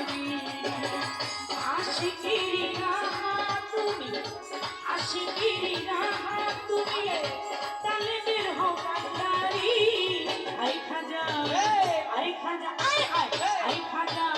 I Ay, ay, ay, ay, ay,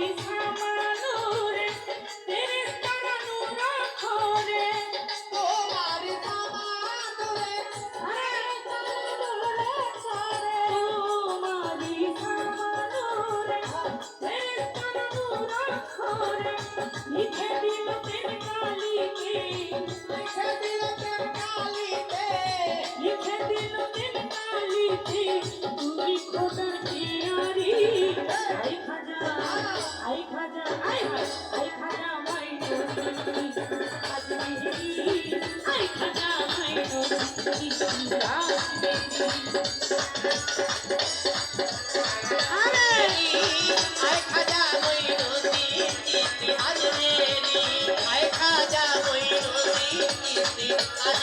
आज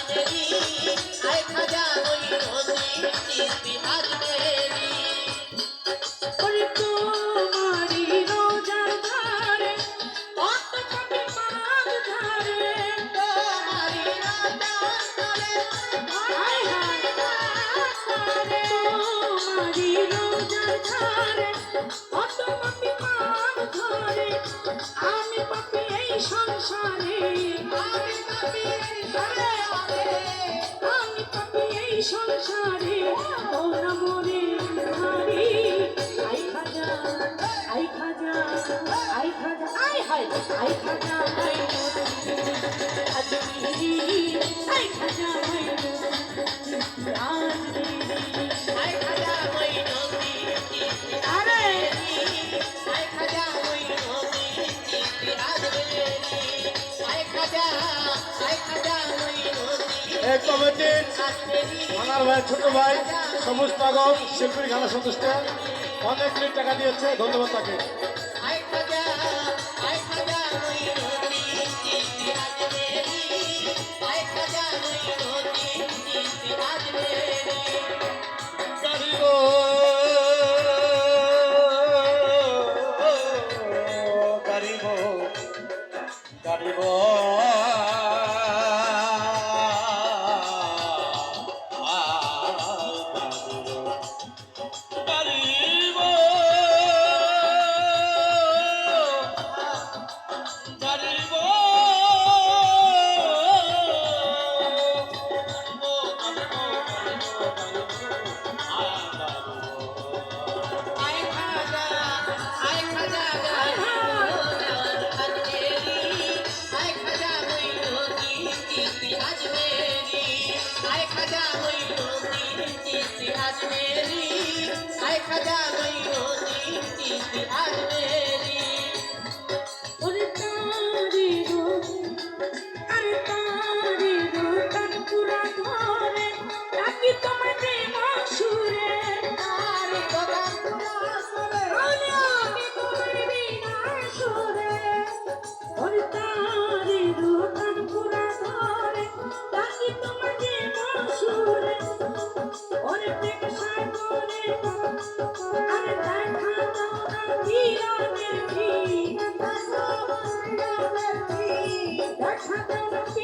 मेरी आए खजा कोई रोजी आज সংসারে। আমি পাপি এই সংসারে। ওরা মরে হারি আই খাজা আই খাজা আই খাজা, আই হাই আই খাজা, আই মিহিরি। এই কমিটির থানার ভাই, ছোট ভাই, সবুজ পাগল, শিল্পীর গানা সন্তুষ্ট অনেক টাকা দিয়েছে, ধন্যবাদ তাকে। রাজা হইল আর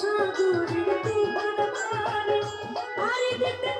সাগরের তীর পারে পারে দিতে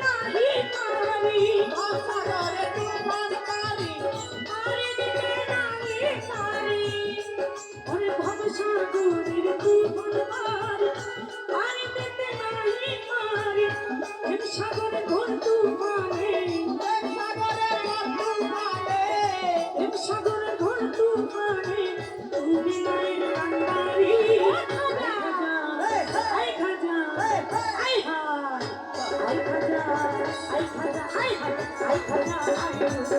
I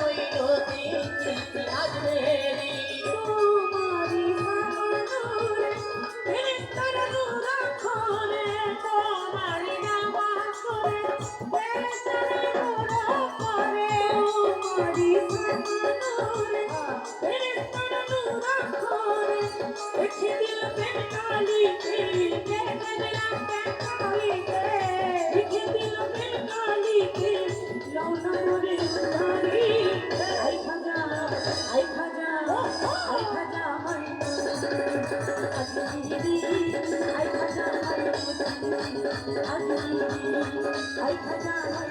মঈনুদ্দিন চিস্তি আজমেরি তোমারি দেখে দিল প্রেম কালিতে লওনা মোরে ধারি আই খাজা আই খাজা আই খাজা মাই Ajmeri I Khwaja my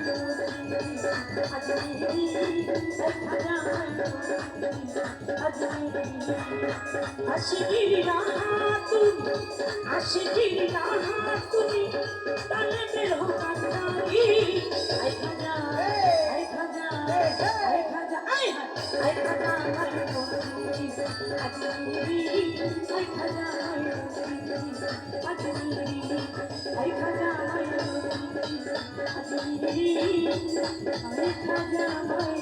Ajmeri I Khwaja my Ajmeri I খাজা মাই আজমিরি আশিকির রাহা তুমি আশিকির রাহা তুমি তালে বের হো কাটারি আই খাজা আই খাজা আই খাজা I I Khwaja my Ajmeri I Khwaja my Ajmeri I Khwaja my Ajmeri I Khwaja my